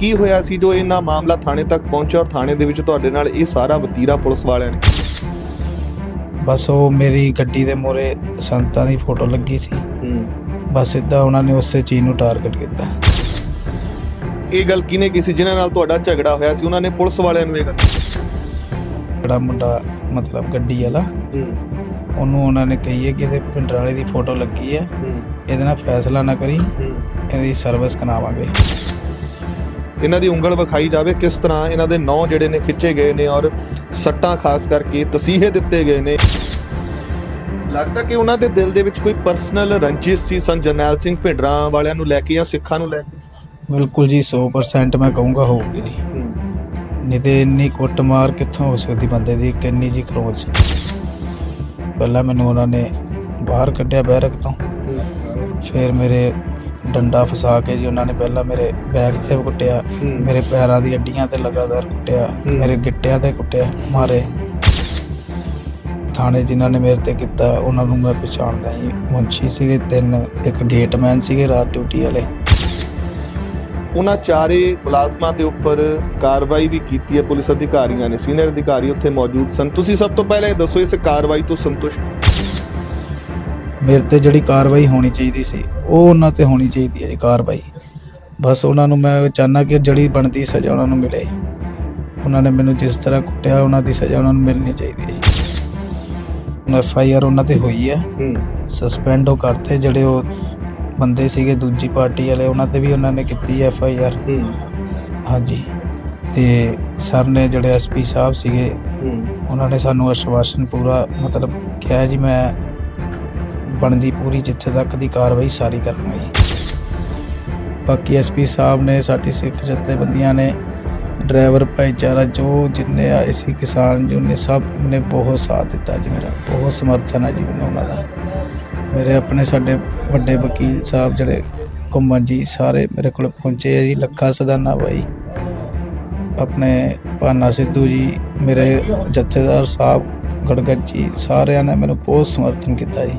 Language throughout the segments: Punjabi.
ਕੀ ਹੋਇਆ ਸੀ ਜੋ ਇਹਨਾਂ ਮਾਮਲਾ ਥਾਣੇ ਤੱਕ ਪਹੁੰਚਿਆ ਔਰ ਥਾਣੇ ਦੇ ਵਿੱਚ ਤੁਹਾਡੇ ਨਾਲ ਇਹ ਸਾਰਾ ਵਤੀਰਾ ਪੁਲਿਸ ਵਾਲਿਆਂ ਨੇ? ਬਸ ਉਹ ਮੇਰੀ ਗੱਡੀ ਦੇ ਮੋਰੇ ਸੰਤਾਂ ਦੀ ਫੋਟੋ ਲੱਗੀ ਸੀ। ਬਸ ਇਦਾਂ ਉਹਨਾਂ ਨੇ ਉਸੇ ਚੀਜ਼ ਨੂੰ ਟਾਰਗੇਟ ਕੀਤਾ। ਇਹ ਗੱਲ ਕਿਹਨੇ ਕੀਤੀ ਜਿਨ੍ਹਾਂ ਨਾਲ ਤੁਹਾਡਾ ਝਗੜਾ ਹੋਇਆ ਸੀ ਉਹਨਾਂ ਨੇ ਪੁਲਿਸ ਵਾਲਿਆਂ ਨੂੰ ਇਹ ਗੱਲ ਜਿਹੜਾ ਮੁੰਡਾ ਮਤਲਬ ਗੱਡੀ ਵਾਲਾ ਉਹਨੂੰ ਉਹਨਾਂ ਨੇ ਕਹੀ ਹੈ ਕਿ ਇਹਦੇ ਪਿੰਡਰ ਵਾਲੇ ਦੀ ਫੋਟੋ ਲੱਗੀ ਹੈ। ਇਹਦੇ ਨਾਲ ਫੈਸਲਾ ਨਾ ਕਰੀ। ਇਹਦੀ ਸਰਵਿਸ ਕਰਾਵਾਂਗੇ। ਇਹਨਾਂ ਦੀ ਉਂਗਲ ਵਿਖਾਈ ਜਾਵੇ ਕਿਸ ਤਰ੍ਹਾਂ ਇਹਨਾਂ ਦੇ ਨੌ ਜਿਹੜੇ ਨੇ ਖਿੱਚੇ ਗਏ ਨੇ ਔਰ ਸੱਟਾਂ ਖਾਸ ਕਰਕੇ ਤਸੀਹੇ ਦਿੱਤੇ ਗਏ ਨੇ। ਲੱਗਦਾ ਕਿ ਉਹਨਾਂ ਦੇ ਦਿਲ ਦੇ ਵਿੱਚ ਕੋਈ ਪਰਸਨਲ ਰੰਜਿਸ਼ ਸੀ। ਸੰ ਜਰਨੈਲ ਸਿੰਘ ਭਿੰਡਰਾਂ ਵਾਲਿਆਂ ਨੂੰ ਲੈ ਕੇ ਜਾਂ ਸਿੱਖਾਂ ਨੂੰ ਲੈ ਕੇ? ਬਿਲਕੁਲ ਜੀ 100% ਮੈਂ ਕਹੂੰਗਾ ਹੋਊਗੀ ਜੀ। ਨਹੀਂ ਤੇ ਇੰਨੀ ਕੁੱਟਮਾਰ ਕਿੱਥੋਂ ਹੋ ਸਕਦੀ ਬੰਦੇ ਦੀ? ਕਿੰਨੀ ਜੀ ਖਰੋਚ। ਪਹਿਲਾਂ ਮੈਨੂੰ ਉਹਨਾਂ ਨੇ ਬਾਹਰ ਕੱਢਿਆ ਬੈਰਕ ਤੋਂ। ਫਿਰ ਮੇਰੇ ਡੰਡਾ ਫਸਾ ਕੇ ਜੀ ਉਹਨਾਂ ਨੇ ਪਹਿਲਾਂ ਮੇਰੇ ਬੈਗ ਤੇ ਕੁੱਟਿਆ ਹੂੰ। ਮੇਰੇ ਪੈਰਾਂ ਦੀ ਅੱਡੀਆਂ ਤੇ ਲਗਾਤਾਰ ਕੁੱਟਿਆ ਹੂੰ। ਮੇਰੇ ਗਿੱਟਿਆਂ ਤੇ ਕੁੱਟਿਆ ਮਾਰੇ ਥਾਣੇ ਜਿਨ੍ਹਾਂ ਨੇ ਮੇਰੇ ਤੇ ਕੀਤਾ ਉਹਨਾਂ ਨੂੰ ਮੈਂ ਪਛਾਣਦਾ ਜੀ ਮੁੰਸ਼ੀ ਸੀਗੇ ਤਿੰਨ ਇੱਕ ਗੇਟਮੈਨ ਸੀਗੇ ਰਾਤ ਡਿਊਟੀ ਵਾਲੇ ਉਹਨਾਂ ਚਾਰੇ ਮੁਲਾਜ਼ਮਾਂ ਦੇ ਉੱਪਰ ਕਾਰਵਾਈ ਵੀ ਕੀਤੀ ਹੈ ਪੁਲਿਸ ਅਧਿਕਾਰੀਆਂ ਨੇ ਸੀਨੀਅਰ ਅਧਿਕਾਰੀ ਉੱਥੇ ਮੌਜੂਦ ਸਨ ਤੁਸੀਂ ਸਭ ਤੋਂ ਪਹਿਲਾਂ ਇਹ ਦੱਸੋ ਇਸ ਕਾਰਵਾਈ ਤੋਂ ਸੰਤੁਸ਼ਟ ਹੋ? ਮੇਰੇ ਤੇ ਜਿਹੜੀ ਕਾਰਵਾਈ ਹੋਣੀ ਚਾਹੀਦੀ ਸੀ ਉਹ ਉਹਨਾਂ ਤੇ ਹੋਣੀ ਚਾਹੀਦੀ ਹੈ ਜੀ ਕਾਰਵਾਈ। ਬਸ ਉਹਨਾਂ ਨੂੰ ਮੈਂ ਚਾਹੁੰਦਾ ਕਿ ਜਿਹੜੀ ਬਣਦੀ ਸਜ਼ਾ ਉਹਨਾਂ ਨੂੰ ਮਿਲੇ। ਉਹਨਾਂ ਨੇ ਮੈਨੂੰ ਜਿਸ ਤਰ੍ਹਾਂ ਕੁੱਟਿਆ ਉਹਨਾਂ ਦੀ ਸਜ਼ਾ ਉਹਨਾਂ ਨੂੰ ਮਿਲਣੀ ਚਾਹੀਦੀ ਹੈ ਜੀ। ਐਫ ਆਈ ਆਰ ਉਹਨਾਂ ਤੇ ਹੋਈ ਹੈ। ਸਸਪੈਂਡ ਉਹ ਕਰਤੇ ਜਿਹੜੇ ਉਹ ਬੰਦੇ ਸੀਗੇ ਦੂਜੀ ਪਾਰਟੀ ਵਾਲੇ ਉਹਨਾਂ ਤੇ ਵੀ ਉਹਨਾਂ ਨੇ ਕੀਤੀ ਐਫ ਆਈ ਆਰ। ਹਾਂਜੀ। ਤੇ ਸਰ ਨੇ ਜਿਹੜੇ ਐਸਪੀ ਸਾਹਿਬ ਸੀਗੇ ਉਹਨਾਂ ਨੇ ਸਾਨੂੰ ਆਸ਼ਵਾਸਨ ਪੂਰਾ ਮਤਲਬ ਕਿਹਾ ਜੀ ਮੈਂ ਬਣਦੀ ਪੂਰੀ ਜਿੱਥੇ ਤੱਕ ਦੀ ਕਾਰਵਾਈ ਸਾਰੀ ਕਰਾਂਗਾ ਜੀ ਬਾਕੀ ਐਸਪੀ ਸਾਹਿਬ ਨੇ ਸਾਡੀ ਸਿੱਖ ਜਥੇਬੰਦੀਆਂ ਨੇ, ਡਰਾਈਵਰ ਭਾਈਚਾਰਾ ਜੋ ਜਿੰਨੇ ਆਏ ਸੀ ਕਿਸਾਨ ਜੀ ਨੇ ਸਭ ਨੇ ਬਹੁਤ ਸਾਥ ਦਿੱਤਾ ਜੀ ਮੇਰਾ, ਬਹੁਤ ਸਮਰਥਨ ਹੈ ਜੀ ਮੈਨੂੰ ਉਹਨਾਂ ਦਾ। ਮੇਰੇ ਆਪਣੇ ਸਾਡੇ ਵੱਡੇ ਵਕੀਲ ਸਾਹਿਬ ਜਿਹੜੇ ਘੁੰਮਣ ਜੀ, ਸਾਰੇ ਮੇਰੇ ਕੋਲ ਪਹੁੰਚੇ ਆ ਜੀ, ਲੱਖਾ ਸਦਾਨਾ ਬਾਈ, ਆਪਣੇ ਭਾਨਾ ਸਿੱਧੂ ਜੀ, ਮੇਰੇ ਜਥੇਦਾਰ ਸਾਹਿਬ ਗੜਗੜ ਜੀ, ਸਾਰਿਆਂ ਨੇ ਮੈਨੂੰ ਬਹੁਤ ਸਮਰਥਨ ਕੀਤਾ ਜੀ।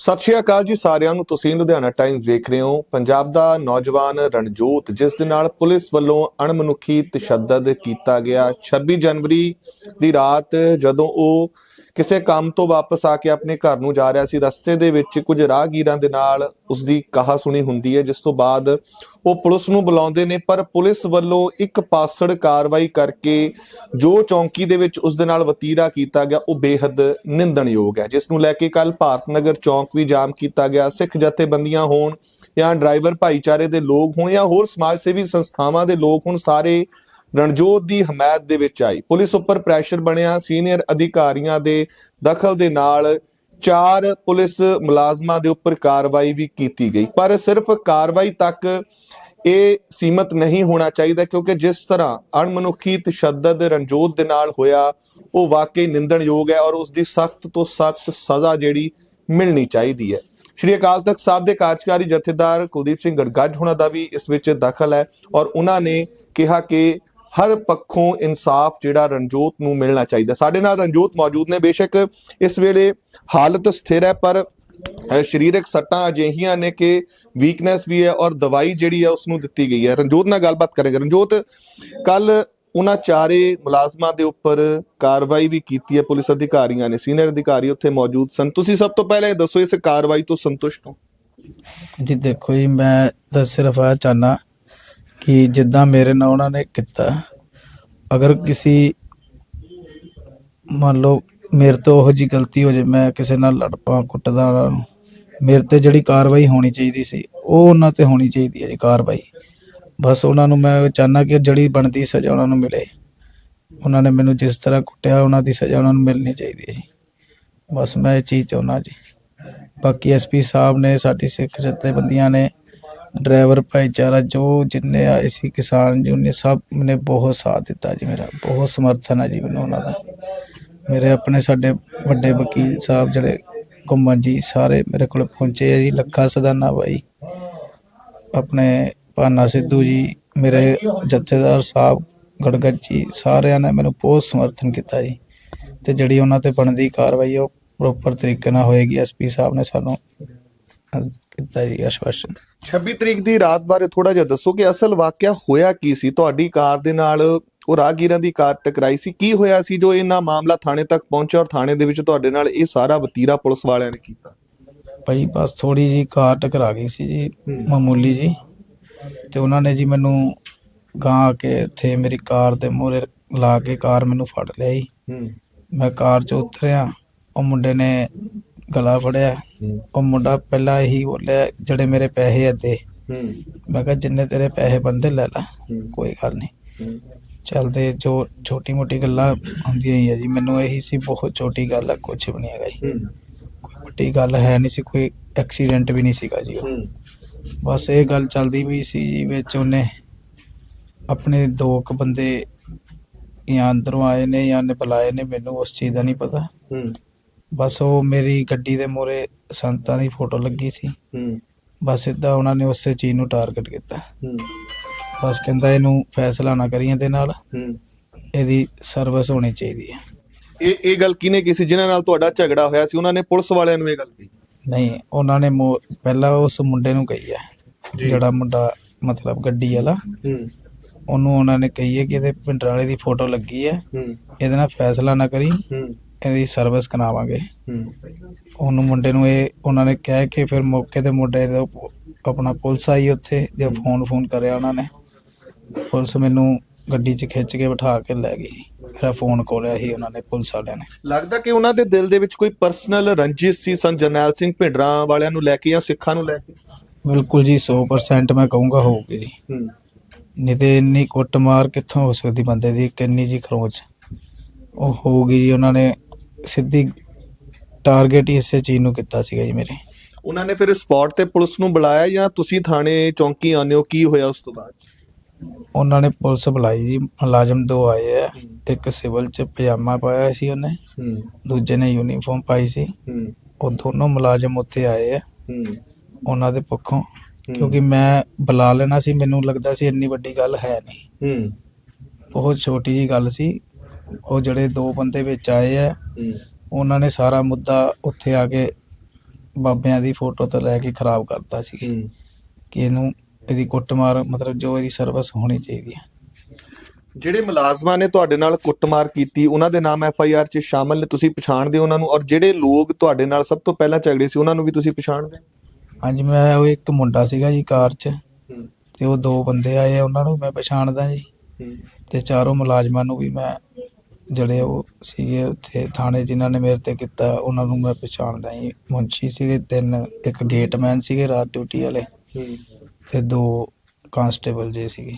ਸਤਿ ਸ਼੍ਰੀ ਅਕਾਲ ਜੀ ਸਾਰਿਆਂ ਨੂੰ। ਤੁਸੀਂ ਲੁਧਿਆਣਾ ਟਾਈਮਜ਼ ਵੇਖ ਰਹੇ ਹੋ। ਪੰਜਾਬ ਦਾ ਨੌਜਵਾਨ ਰਣਜੋਤ, ਜਿਸ ਦੇ ਨਾਲ ਪੁਲਿਸ ਵੱਲੋਂ ਅਣਮਨੁੱਖੀ ਤਸ਼ੱਦਦ ਕੀਤਾ ਗਿਆ। 26 ਜਨਵਰੀ ਦੀ ਰਾਤ ਜਦੋਂ ਉਹ ਕਿਸੇ ਕੰਮ ਤੋਂ ਵਾਪਸ ਆ ਕੇ ਆਪਣੇ ਘਰ ਨੂੰ ਜਾ ਰਿਹਾ ਸੀ, ਰਸਤੇ ਦੇ ਵਿੱਚ ਕੁਝ ਰਾਹਗੀਰਾਂ ਦੇ ਨਾਲ ਉਸ ਦੀ ਕਹਾ ਸੁਣੀ ਹੁੰਦੀ ਹੈ, ਜਿਸ ਤੋਂ ਬਾਅਦ ਉਹ ਪੁਲਿਸ ਨੂੰ ਬੁਲਾਉਂਦੇ ਨੇ, ਪਰ ਪੁਲਿਸ ਵੱਲੋਂ ਇੱਕ ਪਾਸੜ ਕਾਰਵਾਈ ਕਰਕੇ ਜੋ ਚੌਂਕੀ ਦੇ ਵਿੱਚ ਉਸ ਦੇ ਨਾਲ ਵਤੀਰਾ ਕੀਤਾ ਗਿਆ, ਉਹ ਬੇਹੱਦ ਨਿੰਦਣਯੋਗ ਹੈ। ਜਿਸ ਨੂੰ ਲੈ ਕੇ ਕੱਲ ਭਾਰਤ ਨਗਰ ਚੌਂਕ ਵੀ ਜਾਮ ਕੀਤਾ ਗਿਆ। ਸਿੱਖ ਜਥੇਬੰਦੀਆਂ ਹੋਣ ਜਾਂ ਡਰਾਈਵਰ ਭਾਈਚਾਰੇ ਦੇ ਲੋਕ ਹੋਣ ਜਾਂ ਹੋਰ ਸਮਾਜ ਸੇਵੀ ਸੰਸਥਾਵਾਂ ਦੇ ਲੋਕ ਹੋਣ, ਸਾਰੇ ਰਣਜੋਤ ਦੀ ਹਮਾਇਤ ਦੇ ਵਿੱਚ ਆਈ ਪੁਲਿਸ ਉੱਪਰ ਪ੍ਰੈਸ਼ਰ ਬਣਿਆ। ਸੀਨੀਅਰ ਅਧਿਕਾਰੀਆਂ ਦੇ ਦਖਲ ਦੇ ਨਾਲ ਚਾਰ ਪੁਲਿਸ ਮੁਲਾਜ਼ਮਾਂ ਦੇ ਉੱਪਰ ਕਾਰਵਾਈ ਵੀ ਕੀਤੀ ਗਈ। ਪਰ ਸਿਰਫ ਕਾਰਵਾਈ ਤੱਕ ਇਹ ਸੀਮਤ ਨਹੀਂ ਹੋਣਾ ਚਾਹੀਦਾ ਕਿਉਂਕਿ ਜਿਸ ਤਰ੍ਹਾਂ ਅਣਮਨੁੱਖੀ ਤਸ਼ੱਦਦ ਰਣਜੋਤ ਦੇ ਨਾਲ ਹੋਇਆ, ਉਹ ਵਾਕਈ ਨਿੰਦਣਯੋਗ ਹੈ ਔਰ ਉਸ ਦੀ ਸਖਤ ਤੋਂ ਸਖਤ ਸਜ਼ਾ ਜਿਹੜੀ ਮਿਲਣੀ ਚਾਹੀਦੀ ਹੈ। ਸ਼੍ਰੀ ਅਕਾਲ ਤਖਤ ਸਾਹਿਬ ਦੇ ਕਾਰਜਕਾਰੀ ਜਥੇਦਾਰ ਕੁਲਦੀਪ ਸਿੰਘ ਗੜਗੱਜ ਹੋਣਾ ਦਾ ਵੀ ਇਸ ਵਿੱਚ ਦਖਲ ਹੈ ਔਰ ਉਹਨਾਂ ਨੇ ਕਿਹਾ ਕਿ ਹਰ ਪੱਖੋਂ ਇਨਸਾਫ ਜਿਹੜਾ ਰਣਜੋਤ ਨੂੰ ਮਿਲਣਾ ਚਾਹੀਦਾ। ਸਾਡੇ ਨਾਲ ਰਣਜੋਤ ਮੌਜੂਦ ਨੇ। ਬੇਸ਼ੱਕ ਇਸ ਵੇਲੇ ਹਾਲਤ ਸਥਿਰ ਹੈ, ਪਰ ਸਰੀਰਕ ਸੱਟਾਂ ਅਜਿਹੀਆਂ ਨੇ ਕਿ ਵੀਕਨੈਸ ਵੀ ਹੈ ਔਰ ਦਵਾਈ ਜਿਹੜੀ ਹੈ ਉਸ ਨੂੰ ਦਿੱਤੀ ਗਈ ਹੈ। ਰਣਜੋਤ ਨਾਲ ਗੱਲਬਾਤ ਕਰਾਂਗੇ। ਰਣਜੋਤ, ਕੱਲ ਉਹਨਾਂ ਚਾਰੇ ਮੁਲਾਜ਼ਮਾਂ ਦੇ ਉੱਪਰ ਕਾਰਵਾਈ ਵੀ ਕੀਤੀ ਹੈ। ਪੁਲਿਸ ਅਧਿਕਾਰੀਆਂ ਨੇ, ਸੀਨੀਅਰ ਅਧਿਕਾਰੀ ਉੱਥੇ ਮੌਜੂਦ ਸਨ। ਤੁਸੀਂ ਸਭ ਤੋਂ ਪਹਿਲਾਂ ਇਹ ਦੱਸੋ, ਇਸ ਕਾਰਵਾਈ ਤੋਂ ਸੰਤੁਸ਼ਟ ਹੋ? ਜੀ, ਦੇਖੋ ਜੀ, ਮੈਂ ਤਾਂ ਸਿਰਫ ਇਹ ਚਾਹਨਾ ਕਿ ਜਿੱਦਾਂ ਮੇਰੇ ਨਾਲ ਉਹਨਾਂ ਨੇ ਕੀਤਾ, ਅਗਰ ਕਿਸੇ ਮੰਨ ਲਓ ਮੇਰੇ ਤੋਂ ਉਹ ਜੀ ਗਲਤੀ ਹੋ ਜੇ ਮੈਂ ਕਿਸੇ ਨਾਲ ਲੜ ਪਾਂ ਕੁੱਟਦਾ ਉਹਨਾਂ ਨੂੰ, ਮੇਰੇ ਤੇ ਜਿਹੜੀ ਕਾਰਵਾਈ ਹੋਣੀ ਚਾਹੀਦੀ ਸੀ, ਉਹ ਉਹਨਾਂ ਤੇ ਹੋਣੀ ਚਾਹੀਦੀ ਹੈ ਜੀ ਕਾਰਵਾਈ। ਬਸ ਉਹਨਾਂ ਨੂੰ ਮੈਂ ਚਾਹਨਾ ਕਿ ਜਿਹੜੀ ਬਣਦੀ ਸਜ਼ਾ ਉਹਨਾਂ ਨੂੰ ਮਿਲੇ। ਉਹਨਾਂ ਨੇ ਮੈਨੂੰ ਜਿਸ ਤਰ੍ਹਾਂ ਕੁੱਟਿਆ, ਉਹਨਾਂ ਦੀ ਸਜ਼ਾ ਉਹਨਾਂ ਨੂੰ ਮਿਲਣੀ ਚਾਹੀਦੀ ਹੈ ਜੀ। ਬਸ ਮੈਂ ਇਹ ਚੀਜ਼ ਚਾਹੁੰਦਾ ਜੀ। ਬਾਕੀ ਐਸਪੀ ਸਾਹਿਬ ਨੇ, ਸਾਡੀ ਸਿੱਖ ਜਥੇਬੰਦੀਆਂ ਨੇ ਡਰਾਈਵਰ ਭਾਈਚਾਰਾ ਜੋ ਜਿੰਨੇ ਆਏ ਸੀ ਕਿਸਾਨ ਜੀ ਨੇ ਸਭ ਨੇ ਬਹੁਤ ਸਾਥ ਦਿੱਤਾ ਜੀ ਮੇਰਾ, ਬਹੁਤ ਸਮਰਥਨ ਹੈ ਜੀ ਮੈਨੂੰ ਉਹਨਾਂ ਦਾ। ਮੇਰੇ ਆਪਣੇ ਸਾਡੇ ਵੱਡੇ ਵਕੀਲ ਸਾਹਿਬ ਜਿਹੜੇ ਘੁੰਮਣ ਜੀ, ਸਾਰੇ ਮੇਰੇ ਕੋਲ ਪਹੁੰਚੇ ਆ ਜੀ, ਲੱਖਾ ਸਦਾਨਾ ਬਾਈ, ਆਪਣੇ ਭਾਨਾ ਸਿੱਧੂ ਜੀ, ਮੇਰੇ ਜਥੇਦਾਰ ਸਾਹਿਬ ਗੜਗੜ ਜੀ, ਸਾਰਿਆਂ ਨੇ ਮੈਨੂੰ ਬਹੁਤ ਸਮਰਥਨ ਕੀਤਾ ਜੀ। ਤੇ ਜਿਹੜੀ ਉਹਨਾਂ ਤੇ ਬਣਦੀ ਕਾਰਵਾਈ ਉਹ ਪ੍ਰੋਪਰ ਤਰੀਕੇ ਨਾਲ ਹੋਏਗੀ ਐਸਪੀ ਸਾਹਿਬ ਨੇ ਸਾਨੂੰ ਕੀਤਾ ਜੀ ਆਸ਼ਵਾਸਨ 26 ਤਰੀਕ ਦੀ ਰਾਤ ਬਾਰੇ ਥੋੜਾ ਜਿਹਾ ਦੱਸੋ ਕਿ ਅਸਲ ਵਾਕਿਆ ਹੋਇਆ ਕੀ ਸੀ? ਤੁਹਾਡੀ ਕਾਰ ਦੇ ਨਾਲ ਉਹ ਰਾਹਗੀਰਾਂ ਦੀ ਕਾਰ ਟਕਰਾਈ ਸੀ। ਕੀ ਹੋਇਆ ਸੀ ਜੋ ਇਹਨਾਂ ਮਾਮਲਾ ਥਾਣੇ ਤੱਕ ਪਹੁੰਚਿਆ ਔਰ ਥਾਣੇ ਦੇ ਵਿੱਚ ਤੁਹਾਡੇ ਨਾਲ ਇਹ ਸਾਰਾ ਵਤੀਰਾ ਪੁਲਿਸ ਵਾਲਿਆਂ ਨੇ ਕੀਤਾ? ਭਾਈ ਬਸ ਥੋੜੀ ਜੀ ਕਾਰ ਟਕਰਾ ਗਈ ਸੀ ਜੀ। ਮਾਮੂਲੀ ਜੀ। ਤੇ ਉਹਨਾਂ ਨੇ ਜੀ ਮੈਨੂੰ ਗਾਂ ਆ ਕੇ ਇੱਥੇ ਮੇਰੀ ਕਾਰ ਦੇ ਮੂਹਰੇ ਲਾ ਕੇ ਕਾਰ ਮੈਨੂੰ ਫੜ ਲਿਆ ਜੀ ਮੈਂ ਕਾਰ 'ਚ ਉਤਰਿਆ। ਉਹ ਮੁੰਡੇ ਨੇ ਗਲਾ ਫੜਿਆ। ਉਹ ਮੁੰਡਾ ਪਹਿਲਾਂ ਇਹੀ ਬੋਲਿਆ ਜਿਹੜੇ ਮੇਰੇ ਪੈਸੇ ਹੂੰ। ਮੈਂ ਕਿਹਾ ਜਿੰਨੇ ਤੇਰੇ ਪੈਸੇ ਬੰਦੇ ਲੈ ਲੈ। ਕੋਈ ਗੱਲ ਨਹੀਂ। ਚੱਲਦੇ ਜੋ ਛੋਟੀ ਮੋਟੀ ਗੱਲਾਂ ਹੁੰਦੀਆਂ ਹੀ ਆ ਜੀ। ਮੈਨੂੰ ਇਹੀ ਸੀ ਬਹੁਤ ਛੋਟੀ ਗੱਲ ਹੈ ਕੁਝ ਵੀ ਨਹੀਂ ਹੈਗਾ ਜੀ। ਕੋਈ ਵੱਡੀ ਗੱਲ ਹੈ ਨਹੀਂ ਸੀ ਕੋਈ ਐਕਸੀਡੈਂਟ ਵੀ ਨਹੀਂ ਸੀਗਾ ਜੀ ਉਹ। ਬਸ ਇਹ ਗੱਲ ਚੱਲਦੀ ਪਈ ਸੀ ਜੀ ਵਿੱਚ ਉਹਨੇ ਆਪਣੇ ਦੋ ਕੁ ਬੰਦੇ ਜਾਂ ਅੰਦਰੋਂ ਆਏ ਨੇ ਜਾਂ ਨੇ ਬੁਲਾਏ ਨੇ ਮੈਨੂੰ ਉਸ ਚੀਜ਼ ਦਾ ਨਹੀਂ ਪਤਾ। ਹੂੰ। ਬਸ ਉਹ ਮੇਰੀ ਗੱਡੀ ਦੇ ਮੂਹਰੇ ਸੰਤਾਂ ਦੀ ਫੋਟੋ ਲੱਗੀ ਸੀ। ਹੂੰ। ਬਸ ਸਿੱਧਾ ਉਹਨਾਂ ਨੇ ਉਸੇ ਚੀਜ਼ ਨੂੰ ਟਾਰਗੇਟ ਕੀਤਾ। ਹੂੰ। ਬਸ ਕਹਿੰਦਾ ਇਹਨੂੰ ਫੈਸਲਾ ਨਾ ਕਰੀਏ ਦੇ ਨਾਲ। ਹੂੰ। ਇਹਦੀ ਸਰਵਿਸ ਹੋਣੀ ਚਾਹੀਦੀ ਹੈ। ਇਹ ਇਹ ਗੱਲ ਕਿਨੇ ਕੀਤੀ ਜਿਨ੍ਹਾਂ ਨਾਲ ਤੁਹਾਡਾ ਝਗੜਾ ਹੋਇਆ ਸੀ? ਉਹਨਾਂ ਨੇ ਪੁਲਿਸ ਵਾਲਿਆਂ ਨੂੰ ਇਹ ਗੱਲ ਕਹੀ। ਨਹੀਂ ਉਹਨਾਂ ਨੇ ਮੋ- ਪਹਿਲਾਂ ਉਸ ਮੁੰਡੇ ਨੂੰ ਕਹੀ ਹੈ। ਜੀ। ਜਿਹੜਾ ਮੁੰਡਾ ਮਤਲਬ ਗੱਡੀ ਵਾਲਾ। ਹੂੰ। ਉਹਨੂੰ ਉਹਨਾਂ ਨੇ ਕਹੀ ਹੈ ਕਿ ਇਹਦੇ ਪਿੰਡਰਾਲੇ ਦੀ ਫੋਟੋ ਲੱਗੀ ਹੈ। ਹੂੰ। ਇਹਦੇ ਨਾਲ ਫੈਸਲਾ ਨਾ ਕਰੀ। ਹੂੰ। ਇਹਦੀ ਸਰਵਿਸ ਕਰਾਵਾਂਗੇ। ਹੂੰ। ਉਹਨੂੰ ਮੁੰਡੇ ਨੂੰ ਇਹ ਉਹਨਾਂ ਨੇ ਕਹਿ ਕੇ ਫਿਰ ਮੌਕੇ ਤੇ ਮੁੰਡੇ ਦੇ ਆਪਣਾ ਪੁਲਿਸ ਆਈ ਉੱਥੇ ਜੇ ਫੋਨ ਫੋਨ ਕਰਿਆ ਉਹਨਾਂ ਨੇ। ਪੁਲਿਸ ਮੈਨੂੰ ਗੱਡੀ 'ਚ ਖਿੱਚ ਕੇ ਬਿਠਾ ਕੇ ਲੈ ਗਈ। ਮੇਰਾ ਫੋਨ ਕੋਲਿਆ ਸੀ ਉਹਨਾਂ ਨੇ ਪੁਲਿਸ ਵਾਲਿਆਂ ਨੇ। ਲੱਗਦਾ ਕਿ ਉਹਨਾਂ ਦੇ ਦਿਲ ਦੇ ਵਿੱਚ ਕੋਈ ਪਰਸਨਲ ਰੰਜਿਸ਼ ਸੀ ਸੰਤ ਜਰਨੈਲ ਸਿੰਘ ਭਿੰਡਰਾਂ ਵਾਲਿਆਂ ਨੂੰ ਲੈ ਕੇ ਜਾਂ ਸਿੱਖਾਂ ਨੂੰ ਲੈ ਕੇ? ਬਿਲਕੁਲ ਜੀ 100% ਮੈਂ ਕਹੂੰਗਾ ਹੋਊਗੀ ਜੀ। ਹੂੰ। ਨਹੀਂ ਤੇ ਇੰਨੀ ਕੁੱਟਮਾਰ ਕਿੱਥੋਂ ਹੋ ਸਕਦੀ ਬੰਦੇ ਦੀ ਕਿੰਨੀ ਜੀ ਖਰੋਚ? ਉਹ ਹੋਊਗੀ ਜੀ ਉਹਨਾਂ ਨੇ ਸਿੱਧੀ ਟਾਰਗੇਟ ਹੀ ਇਸੇ ਚੀਜ਼ ਨੂੰ ਕੀਤਾ ਸੀਗਾ ਜੀ ਮੇਰੇ। ਉਹਨਾਂ ਨੇ ਫਿਰ ਸਪੌਟ ਤੇ ਪੁਲਿਸ ਨੂੰ ਬੁਲਾਇਆ ਜਾਂ ਤੁਸੀਂ ਥਾਣੇ ਚੌਂਕੀ ਆਉਂਦੇ ਹੋ? ਕੀ ਹੋਇਆ ਉਸ ਤੋਂ ਬਾਅਦ? ਉਹਨਾਂ ਨੇ ਪੁਲਿਸ ਬੁਲਾਈ ਜੀ। ਮੁਲਾਜ਼ਮ ਦੋ ਆਏ ਆ। ਇੱਕ ਸਿਵਲ ਚ ਪਜਾਮਾ ਪਾਇਆ ਸੀ ਉਹਨੇ। ਹੂੰ। ਦੂਜੇ ਨੇ ਯੂਨੀਫਾਰਮ ਪਾਈ ਸੀ। ਹੂੰ। ਉਹ ਦੋਨੋਂ ਮੁਲਾਜ਼ਮ ਉੱਥੇ ਆਏ ਆ। ਹੂੰ। ਉਹਨਾਂ ਦੇ ਪੱਖੋਂ। ਕਿਉਂਕਿ ਮੈਂ ਬੁਲਾ ਲੈਣਾ ਸੀ ਮੈਨੂੰ ਲੱਗਦਾ ਸੀ ਇੰਨੀ ਵੱਡੀ ਗੱਲ ਹੈ ਨਹੀਂ। ਹੂੰ। ਬਹੁਤ ਛੋਟੀ ਜੀ ਗੱਲ ਸੀ। ਉਹ ਜਿਹੜੇ ਦੋ ਬੰਦੇ ਵਿੱਚ ਆਏ ਆ ਉਹਨਾਂ ਨੇ ਸਾਰਾ ਮੁੱਦਾ ਉੱਥੇ ਆ ਕੇ ਬਾਬਿਆਂ ਦੀ ਫੋਟੋ ਤੋਂ ਲੈ ਕੇ ਖਰਾਬ ਕਰਤਾ ਸੀ। ਕਿ ਇਹਨੂੰ ਇਹਦੀ ਕੁੱਟਮਾਰ ਮਤਲਬ ਜੋ ਇਹਦੀ ਸਰਵਿਸ ਹੋਣੀ ਚਾਹੀਦੀ ਹੈ। ਜਿਹੜੇ ਮੁਲਾਜ਼ਮਾਂ ਨੇ ਤੁਹਾਡੇ ਨਾਲ ਕੁੱਟਮਾਰ ਕੀਤੀ ਉਹਨਾਂ ਦੇ ਨਾਮ ਐਫ ਆਈ ਆਰ 'ਚ ਸ਼ਾਮਲ ਨੇ ਤੁਸੀਂ ਪਛਾਣਦੇ ਉਹਨਾਂ ਨੂੰ ਔਰ ਜਿਹੜੇ ਲੋਕ ਤੁਹਾਡੇ ਨਾਲ ਸਭ ਤੋਂ ਪਹਿਲਾਂ ਝਗੜੇ ਸੀ ਉਹਨਾਂ ਨੂੰ ਵੀ ਤੁਸੀਂ ਪਛਾਣਦੇ ਹਾਂਜੀ ਮੈਂ ਉਹ ਇੱਕ ਮੁੰਡਾ ਸੀਗਾ ਜੀ ਕਾਰ 'ਚ ਤੇ ਉਹ ਦੋ ਬੰਦੇ ਆਏ ਆ, ਉਹਨਾਂ ਨੂੰ ਮੈਂ ਪਛਾਣਦਾ ਜੀ। ਤੇ ਚਾਰੋਂ ਮੁਲਾਜ਼ਮਾਂ ਨੂੰ ਵੀ ਮੈਂ ਜਿਹੜੇ ਉਹ ਸੀਗੇ ਉੱਥੇ ਥਾਣੇ ਜਿਨ੍ਹਾਂ ਨੇ ਮੇਰੇ ਤੇ ਕੀਤਾ ਉਹਨਾਂ ਨੂੰ ਮੈਂ ਪਛਾਣਦਾ ਜੀ। ਮੁੰਸ਼ੀ ਸੀਗੇ ਤਿੰਨ ਇੱਕ ਗੇਟਮੈਨ ਸੀਗੇ ਰਾਤ ਡਿਊਟੀ ਵਾਲੇ ਹੂੰ। ਤੇ ਦੋ ਕਾਂਸਟੇਬਲ ਜੇ ਸੀਗੇ।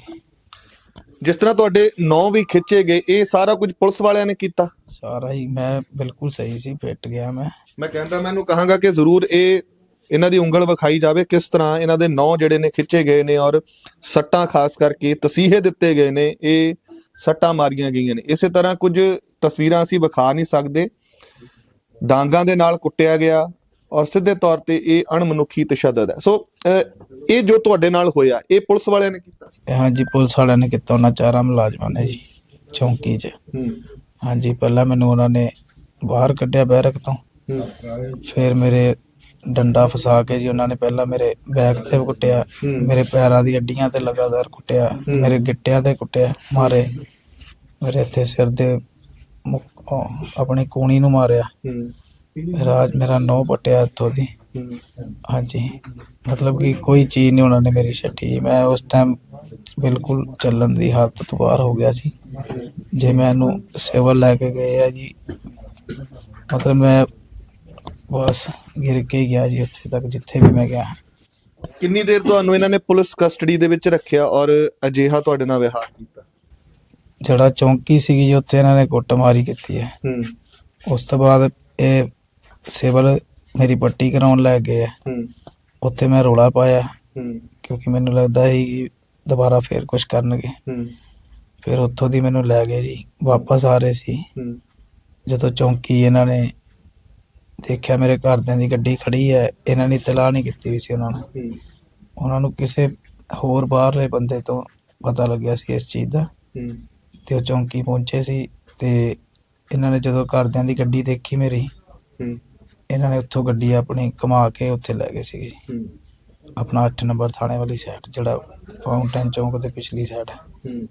ਜਿਸ ਤਰ੍ਹਾਂ ਤੁਹਾਡੇ ਨੌ ਵੀ ਖਿੱਚੇ ਗਏ ਇਹ ਸਾਰਾ ਕੁਝ ਪੁਲਿਸ ਵਾਲਿਆਂ ਨੇ ਕੀਤਾ? ਸਾਰਾ ਹੀ ਮੈਂ ਬਿਲਕੁਲ ਸਹੀ ਸੀ ਫਿੱਟ ਗਿਆ ਮੈਂ। ਮੈਂ ਕਹਿੰਦਾ ਮੈਨੂੰ ਕਹਾਂਗਾ ਕਿ ਜ਼ਰੂਰ ਇਹ ਇਹਨਾਂ ਦੀ ਉਂਗਲ ਵਿਖਾਈ ਜਾਵੇ ਕਿਸ ਤਰ੍ਹਾਂ ਇਹਨਾਂ ਦੇ ਨੌ ਜਿਹੜੇ ਨੇ ਖਿੱਚੇ ਗਏ ਨੇ ਔਰ ਸੱਟਾਂ ਖਾਸ ਕਰਕੇ ਤਸੀਹੇ ਦਿੱਤੇ ਗਏ ਨੇ ਇਹ ਸੱਟਾਂ ਮਾਰੀਆਂ ਗਈਆਂ ਨੇ। ਇਸੇ ਤਰ੍ਹਾਂ ਕੁਝ ਤਸਵੀਰਾਂ ਅਸੀਂ ਵਿਖਾ ਨਹੀਂ ਸਕਦੇ। ਡਾਂਗਾਂ ਦੇ ਨਾਲ ਕੁੱਟਿਆ ਗਿਆ ਔਰ ਸਿੱਧੇ ਤੌਰ ਤੇ ਇਹ ਅਣਮਨੁੱਖੀ ਤਸ਼ੱਦਦ ਹੈ। ਸੋ ਇਹ ਜੋ ਤੁਹਾਡੇ ਨਾਲ ਹੋਇਆ ਇਹ ਪੁਲਿਸ ਵਾਲਿਆਂ ਨੇ ਕੀਤਾ ਹਾਂਜੀ ਪੁਲਿਸ ਵਾਲਿਆਂ ਨੇ ਕੀਤਾ। ਉਹਨਾਂ ਚਾਰਾਂ ਮੁਲਾਜ਼ਮਾਂ ਨੇ ਜੀ ਚੌਂਕੀ 'ਚ। ਹਾਂਜੀ ਪਹਿਲਾਂ ਮੈਨੂੰ ਉਹਨਾਂ ਨੇ ਬਾਹਰ ਕੱਢਿਆ ਬੈਰਕ ਤੋਂ। ਫਿਰ ਮੇਰੇ ਡੰਡਾ ਫਸਾ ਕੇ ਜੀ ਉਹਨਾਂ ਨੇ ਪਹਿਲਾਂ ਮੇਰੇ ਬੈਕ ਤੇ ਕੁੱਟਿਆ। ਮੇਰੇ ਪੈਰਾਂ ਦੀ ਅੱਡੀਆਂ ਤੇ ਲਗਾਤਾਰ ਕੁੱਟਿਆ। ਮੇਰੇ ਗਿੱਟਿਆਂ ਤੇ ਕੁੱਟਿਆ ਮਾਰੇ। ਮੇਰੇ ਇੱਥੇ ਸਿਰ ਦੇ ਮੁੱਕ- ਉਹ ਆਪਣੀ ਕੂਣੀ ਨੂੰ ਮਾਰਿਆ। ਹੂੰ। ਮੇਰਾ ਨੋਹ ਪੱਟਿਆ ਇੱਥੋਂ ਦੀ। ਹਾਂਜੀ। ਮਤਲਬ ਕਿ ਕੋਈ ਚੀਜ਼ ਨਹੀਂ ਉਹਨਾਂ ਨੇ ਮੇਰੀ ਛੱਡੀ ਜੀ। ਮੈਂ ਉਸ ਟਾਈਮ ਬਿਲਕੁਲ ਚੱਲਣ ਦੀ ਹਾਲਤ ਤੋਂ ਬਾਹਰ ਹੋ ਗਿਆ ਸੀ। ਜੇ ਮੈਨੂੰ ਸਿਵਲ ਲੈ ਕੇ ਗਏ ਆ ਜੀ ਮਤਲਬ ਮੈਂ ਬਸ ਗਿਰ ਕੇ ਹੀ ਗਿਆ ਜੀ ਉੱਥੇ ਤੱਕ ਜਿੱਥੇ ਵੀ ਮੈਂ ਗਿਆ। ਕਿੰਨੀ ਦੇਰ ਤੁਹਾਨੂੰ ਇਹਨਾਂ ਨੇ ਪੁਲਿਸ ਕਸਟਡੀ ਦੇ ਵਿੱਚ ਰੱਖਿਆ ਔਰ ਅਜਿਹਾ ਤੁਹਾਡੇ ਨਾਲ ਵਿਹਾਰ ਕੀਤਾ? ਜਿਹੜਾ ਚੌਂਕੀ ਸੀਗੀ ਜੀ ਉੱਥੇ ਇਹਨਾਂ ਨੇ ਕੁੱਟਮਾਰੀ ਕੀਤੀ ਹੈ। ਹੂੰ। ਉਸ ਤੋਂ ਬਾਅਦ ਇਹ ਸਿਵਲ ਮੇਰੀ ਪੱਟੀ ਕਰਾਉਣ ਲੈ ਗਏ ਆ। ਹੂੰ। ਉੱਥੇ ਮੈਂ ਰੋਲਾ ਪਾਇਆ। ਹੂੰ। ਕਿਉਂਕਿ ਮੈਨੂੰ ਲੱਗਦਾ ਸੀ ਕਿ ਦੁਬਾਰਾ ਫੇਰ ਕੁਝ ਕਰਨਗੇ। ਹੂੰ। ਫਿਰ ਉੱਥੋਂ ਦੀ ਮੈਨੂੰ ਲੈ ਗਏ ਜੀ। ਵਾਪਸ ਆ ਰਹੇ ਸੀ। ਹੂੰ। ਜਦੋਂ ਚੌਂਕੀ ਇਹਨਾਂ ਨੇ ਦੇਖਿਆ ਮੇਰੇ ਘਰਦਿਆਂ ਦੀ ਗੱਡੀ ਖੜੀ ਹੈ ਇਹਨਾਂ ਨੇ ਇਤਲਾਹ ਨਹੀਂ ਕੀਤੀ ਹੋਈ ਸੀ ਉਹਨਾਂ ਨੂੰ। ਹੂੰ। ਉਹਨਾਂ ਨੂੰ ਕਿਸੇ ਹੋਰ ਬਾਹਰਲੇ ਬੰਦੇ ਤੋਂ ਪਤਾ ਲੱਗਿਆ ਸੀ ਇਸ ਚੀਜ਼ ਦਾ। ਹੂੰ। ਤੇ ਉਹ ਚੌਂਕੀ ਪਹੁੰਚੇ ਸੀ ਤੇ ਇਹਨਾਂ ਨੇ ਜਦੋਂ ਘਰਦਿਆਂ ਦੀ ਗੱਡੀ ਦੇਖੀ ਮੇਰੀ ਹੂੰ। ਇਹਨਾਂ ਨੇ ਉੱਥੋਂ ਗੱਡੀ ਆਪਣੀ ਘੁਮਾ ਕੇ ਉੱਥੇ ਲੈ ਗਏ ਸੀਗੇ। ਜੀ। ਹੂੰ। ਆਪਣਾ 8 ਨੰਬਰ ਥਾਣੇ ਵਾਲੀ ਸਾਈਡ ਜਿਹੜਾ ਫਾਊਂਟਨ ਚੌਂਕ ਦੇ ਪਿਛਲੀ ਸਾਈਡ ਹੂੰ।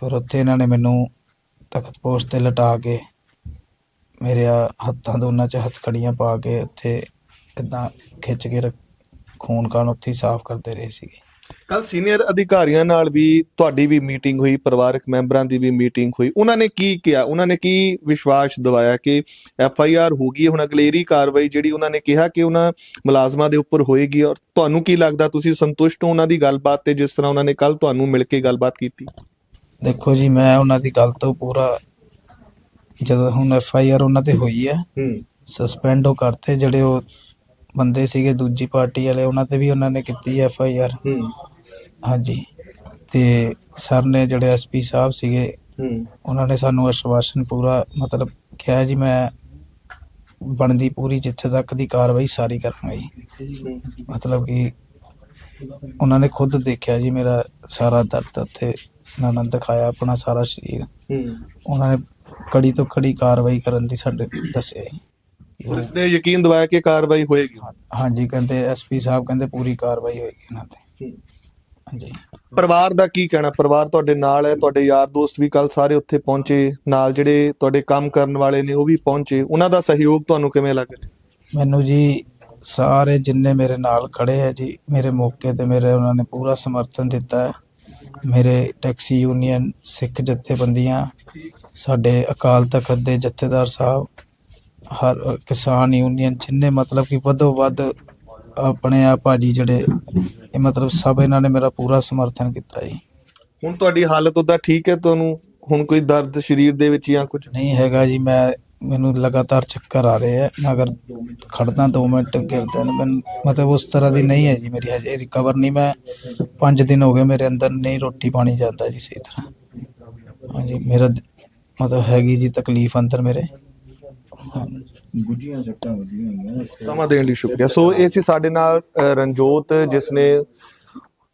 ਫਿਰ ਉੱਥੇ ਇਹਨਾਂ ਨੇ ਮੈਨੂੰ ਤਖਤ ਪੋਸਟ ਤੇ ਲਟਾ ਕੇ ਮੇਰੇ ਆ ਹੱਥਾਂ ਦੋਨਾਂ 'ਚ ਹੱਥਕੜੀਆਂ ਪਾ ਕੇ ਉੱਥੇ ਇਦਾਂ ਖਿੱਚ ਕੇ ਰੱਖ- ਖੂਨ ਕਾਨ ਉੱਥੇ ਹੀ ਸਾਫ਼ ਕਰਦੇ ਰਹੇ ਸੀਗੇ। ਕੱਲ ਸੀਨੀਅਰ ਅਧਿਕਾਰੀਆਂ ਨਾਲ ਵੀ ਤੁਹਾਡੀ ਵੀ ਮੀਟਿੰਗ ਹੋਈ ਪਰਿਵਾਰਕ ਮੈਂਬਰਾਂ ਦੀ ਵੀ ਮੀਟਿੰਗ ਹੋਈ। ਉਹਨਾਂ ਨੇ ਕੀ ਕਿਹਾ? ਉਹਨਾਂ ਨੇ ਕੀ ਵਿਸ਼ਵਾਸ ਦਿਵਾਇਆ ਕਿ ਐਫ ਆਈ ਆਰ ਹੋਗੀ ਹੁਣ ਅਗਲੇਰੀ ਕਾਰਵਾਈ ਜਿਹੜੀ ਉਹਨਾਂ ਨੇ ਕਿਹਾ ਕਿ ਉਹਨਾਂ ਮੁਲਾਜ਼ਮਾਂ ਦੇ ਉੱਪਰ ਹੋਏਗੀ ਔਰ ਤੁਹਾਨੂੰ ਕੀ ਲੱਗਦਾ? ਤੁਸੀਂ ਸੰਤੁਸ਼ਟ ਹੋ ਉਹਨਾਂ ਦੀ ਗੱਲਬਾਤ ਤੇ ਜਿਸ ਤਰ੍ਹਾਂ ਉਹਨਾਂ ਨੇ ਕੱਲ ਤੁਹਾਨੂੰ ਮਿਲ ਕੇ ਗੱਲਬਾਤ ਕੀਤੀ? ਦੇਖੋ ਜੀ ਮੈਂ ਉਹਨਾਂ ਦੀ ਗੱਲ ਤੋਂ ਪੂਰਾ ਜਦੋਂ ਹੁਣ ਐਫ ਆਈ ਆਰ ਉਹਨਾਂ ਤੇ ਹੋਈ ਹੈ ਹੂੰ। ਸਸਪੈਂਡ ਉਹ ਕਰਤੇ ਜਿਹੜੇ ਉਹ ਬੰਦੇ ਸੀਗੇ ਦੂਜੀ ਪਾਰਟੀ ਵਾਲੇ ਉਹਨਾਂ ਤੇ ਵੀ ਉਹਨਾਂ ਨੇ ਕੀਤੀ ਐਫ ਆਈ ਆਰ ਹੂੰ। ਹਾਂਜੀ। ਤੇ ਸਰ ਨੇ ਜਿਹੜੇ ਐਸਪੀ ਸਾਹਿਬ ਸੀਗੇ ਹੂੰ। ਉਹਨਾਂ ਨੇ ਸਾਨੂੰ ਆਸ਼ਵਾਸਨ ਪੂਰਾ ਮਤਲਬ ਕਿਹਾ ਜੀ ਮੈਂ ਬਣਦੀ ਪੂਰੀ ਜਿੱਥੇ ਤੱਕ ਦੀ ਕਾਰਵਾਈ ਸਾਰੀ ਕਰਾਂਗਾ ਜੀ। ਮਤਲਬ ਕਿ ਉਹਨਾਂ ਨੇ ਖੁਦ ਦੇਖਿਆ ਜੀ ਮੇਰਾ ਸਾਰਾ ਦਰਦ ਉੱਥੇ ਉਹਨਾਂ ਨੇ ਦਿਖਾਇਆ ਆਪਣਾ ਸਾਰਾ ਸਰੀਰ। ਹੂੰ। ਉਹਨਾਂ ਨੇ ਕੜੀ ਤੋਂ ਕੜੀ ਕਾਰਵਾਈ ਕਰਨ ਦੀ ਸਾਡੇ ਦੱਸਿਆ ਜੀ। ਪੁਲਿਸ ਨੇ ਯਕੀਨ ਦਿਵਾਇਆ ਕਿ ਕਾਰਵਾਈ ਹੋਏਗੀ। ਹਾਂਜੀ ਕਹਿੰਦੇ ਐਸਪੀ ਸਾਹਿਬ ਕਹਿੰਦੇ ਪੂਰੀ ਕਾਰਵਾਈ ਹੋਏਗੀ ਇਹਨਾਂ ਤੇ। ਹਾਂਜੀ। ਪਰਿਵਾਰ ਦਾ ਕੀ ਕਹਿਣਾ? ਪਰਿਵਾਰ ਤੁਹਾਡੇ ਨਾਲ ਹੈ ਤੁਹਾਡੇ ਯਾਰ ਦੋਸਤ ਵੀ ਕੱਲ ਸਾਰੇ ਉੱਥੇ ਪਹੁੰਚੇ ਨਾਲ ਜਿਹੜੇ ਤੁਹਾਡੇ ਕੰਮ ਕਰਨ ਵਾਲੇ ਨੇ ਉਹ ਵੀ ਪਹੁੰਚੇ। ਉਹਨਾਂ ਦਾ ਸਹਿਯੋਗ ਤੁਹਾਨੂੰ ਕਿਵੇਂ ਲੱਗ ਰਿਹਾ? ਮੈਨੂੰ ਜੀ ਸਾਰੇ ਜਿੰਨੇ ਮੇਰੇ ਨਾਲ ਖੜੇ ਆ ਜੀ ਮੇਰੇ ਮੌਕੇ ਤੇ ਮੇਰੇ ਉਹਨਾਂ ਨੇ ਪੂਰਾ ਸਮਰਥਨ ਦਿੱਤਾ ਹੈ। ਮੇਰੇ ਟੈਕਸੀ ਯੂਨੀਅਨ ਸਿੱਖ ਜਥੇਬੰਦੀਆਂ ਸਾਡੇ ਅਕਾਲ ਤਖਤ ਦੇ ਜਥੇਦਾਰ ਸਾਹਿਬ ਹਰ ਕਿਸਾਨ ਯੂਨੀਅਨ ਜਿੰਨੇ ਮਤਲਬ ਕਿ ਵੱਧੋ ਵੱਧ ਆਪਣੇ ਆ ਭਾਜੀ ਜਿਹੜੇ ਇਹ ਮਤਲਬ ਸਭ ਇਹਨਾਂ ਨੇ ਮੇਰਾ ਪੂਰਾ ਸਮਰਥਨ ਕੀਤਾ ਜੀ। ਹੁਣ ਤੁਹਾਡੀ ਹਾਲਤ ਉਹਦਾ ਠੀਕ ਹੈ ਤੁਹਾਨੂੰ? ਹੁਣ ਕੋਈ ਦਰਦ ਸਰੀਰ ਦੇ ਵਿੱਚ ਜਾਂ ਕੁਝ? ਨਹੀਂ ਹੈਗਾ ਜੀ ਮੈਂ ਮੈਨੂੰ ਲਗਾਤਾਰ ਚੱਕਰ ਆ ਰਹੇ ਆ ਮੈਂ ਅਗਰ ਖੜਦਾ 2 ਮਿੰਟ ਗਿਰਦਾ ਨਾ ਮੈਨੂੰ ਮਤਲਬ ਉਸ ਤਰ੍ਹਾਂ ਦੀ ਨਹੀਂ ਹੈ ਜੀ ਮੇਰੀ ਹਜੇ ਰਿਕਵਰ ਨਹੀਂ। ਮੈਂ 5 ਦਿਨ ਹੋ ਗਏ ਮੇਰੇ ਅੰਦਰ ਨਹੀਂ ਰੋਟੀ ਪਾਣੀ ਜਾਂਦਾ ਜੀ ਸਹੀ ਤਰ੍ਹਾਂ। ਹਾਂਜੀ ਮੇਰਾ ਮਤਲਬ ਹੈਗੀ ਜੀ ਤਕਲੀਫ ਅੰਦਰ ਮੇਰੇ। ਗੁੱਜੀਆਂ ਸੱਟਾਂ ਵਧੀਆਂ ਹੋਈਆਂ ਸਮਾਂ ਦੇਣ ਲਈ ਸ਼ੁਕਰੀਆ। ਸੋ ਇਹ ਸੀ ਸਾਡੇ ਨਾਲ ਰਣਜੋਤ ਜਿਸ ਨੇ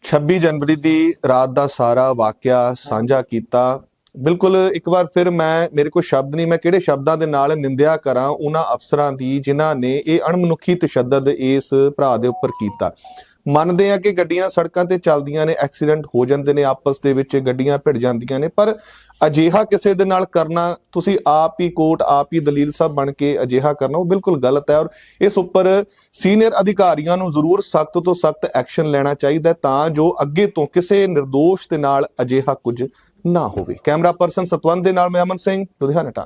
26 ਜਨਵਰੀ ਦੀ ਰਾਤ ਦਾ ਸਾਰਾ ਵਾਕਿਆ ਸਾਂਝਾ ਕੀਤਾ। ਬਿਲਕੁਲ ਇੱਕ ਵਾਰ ਫਿਰ ਮੈਂ, ਮੇਰੇ ਕੋਲ ਸ਼ਬਦ ਨਹੀਂ, ਮੈਂ ਕਿਹੜੇ ਸ਼ਬਦਾਂ ਦੇ ਨਾਲ ਨਿੰਦਿਆ ਕਰਾਂ ਉਹਨਾਂ ਅਫਸਰਾਂ ਦੀ ਜਿਨ੍ਹਾਂ ਨੇ ਇਹ ਅਣਮਨੁੱਖੀ ਤਸ਼ੱਦਦ ਇਸ ਭਰਾ ਦੇ ਉੱਪਰ ਕੀਤਾ। ਮੰਨਦੇ ਆ ਕਿ ਗੱਡੀਆਂ ਸੜਕਾਂ ਤੇ ਚੱਲਦੀਆਂ ਨੇ, ਐਕਸੀਡੈਂਟ ਹੋ ਜਾਂਦੇ ਨੇ, ਆਪਸ ਦੇ ਵਿੱਚ ਗੱਡੀਆਂ ਭਿੜ ਜਾਂਦੀਆਂ ਨੇ, ਪਰ ਅਜਿਹਾ ਕਿਸੇ ਦੇ ਨਾਲ ਕਰਨਾ, ਤੁਸੀਂ ਆਪ ਹੀ ਕੋਰਟ, ਆਪ ਹੀ ਦਲੀਲ ਸਾਹਿਬ ਬਣ ਕੇ ਅਜਿਹਾ ਕਰਨਾ, ਉਹ ਬਿਲਕੁਲ ਗਲਤ ਹੈ ਔਰ ਇਸ ਉੱਪਰ ਸੀਨੀਅਰ ਅਧਿਕਾਰੀਆਂ ਨੂੰ ਜ਼ਰੂਰ ਸਖਤ ਤੋਂ ਸਖਤ ਐਕਸ਼ਨ ਲੈਣਾ ਚਾਹੀਦਾ ਤਾਂ ਜੋ ਅੱਗੇ ਤੋਂ ਕਿਸੇ ਨਿਰਦੋਸ਼ ਦੇ ਨਾਲ ਅਜਿਹਾ ਕੁਝ ਨਾ ਹੋਵੇ। ਕੈਮਰਾ ਪਰਸਨ ਸਤਵੰਤ ਦੇ ਨਾਲ ਮੈਂ ਅਮਨ ਸਿੰਘ ਲੁਧਿਆਣਾ ਟਾਈਮਜ਼